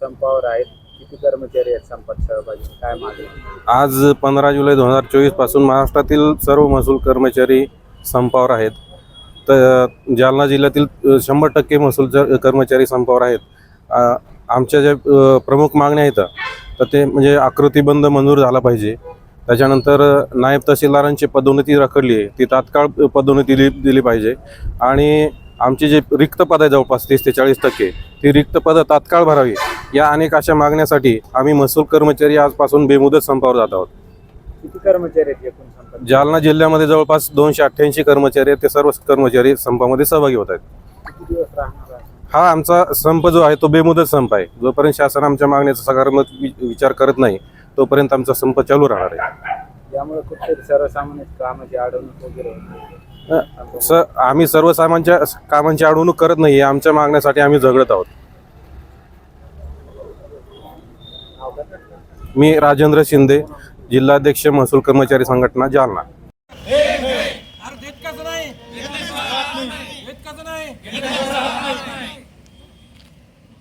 संपावर आहेत. किती कर्मचारी आहेत संपात सहभागी? काय मागणी? आज पंधरा जुलै दोन हजार चोवीसपासून महाराष्ट्रातील सर्व महसूल कर्मचारी संपावर आहेत. तर जालना जिल्ह्यातील अ, शंभर टक्के महसूल ज- कर्मचारी संपावर आहेत. आमच्या ज्या अ, प्रमुख मागण्या आहेत तर ते म्हणजे आकृतीबंध मंजूर झाला पाहिजे. त्याच्यानंतर अ, नायब तहसीलदारांची पदोन्नती रखडली आहे. ती तात्काळ पदोन्नती दिली दिली पाहिजे. आणि आमची जे रिक्त पद आहे जवळपास तीस ते चाळीस टक्के ती रिक्त पदं तात्काळ भरावी. या अनेक अशा मागण्यासाठी आम्ही महसूल कर्मचारी आजपासून बेमुदत संपावर जात आहोत. किती कर्मचारी आहेत एकूण संपात जालना जिल्ह्यामध्ये जवळपास दोनशे अठ्ठ्याऐंशी कर्मचारी आहेत ते सर्व कर्मचारी संपामध्ये सहभागी होत आहेत. किती दिवस राहणार आहे? हा आमचा संप जो आहे तो बेमुदत संप आहे. जोपर्यंत शासन आमच्या मागण्याचा सकारात्मक वि- विचार करत नाही तोपर्यंत आमचा संप चालू राहणार आहे. यामुळे कुठेतरी सर्वसामान्य कामाची अडवणूक वगैरे होते. सर स आम्ही सर्वसामान्यांच्या कामांची अडवणूक करत नाही आमच्या मागण्यासाठी आम्ही झगडत आहोत. मी राजेंद्र शिंदे जिल्हाध्यक्ष महसूल कर्मचारी संघटना जालना. नाही देत कसं नाही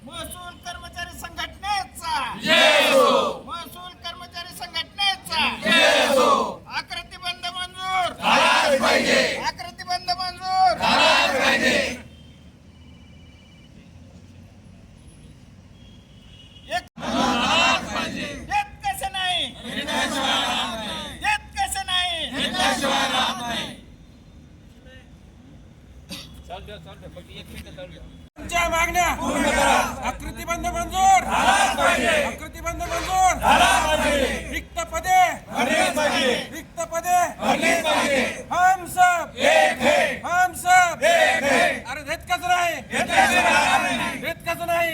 महसूल कर्मचारी संघटनेचा महसूल कर्मचारी संघटनेचा आकृती बंद मंजूर आकृती बंद मंजूर एक- देत कसं नाही देत कसं नाही तुमच्या मागण्या आकृतीबंध मंजूर. आकृतीबंध मंजूर. रिक्त पदे. रिक्त पदे. हम सब. हम सब. अरे देत कसं नाही? देत कसं नाही?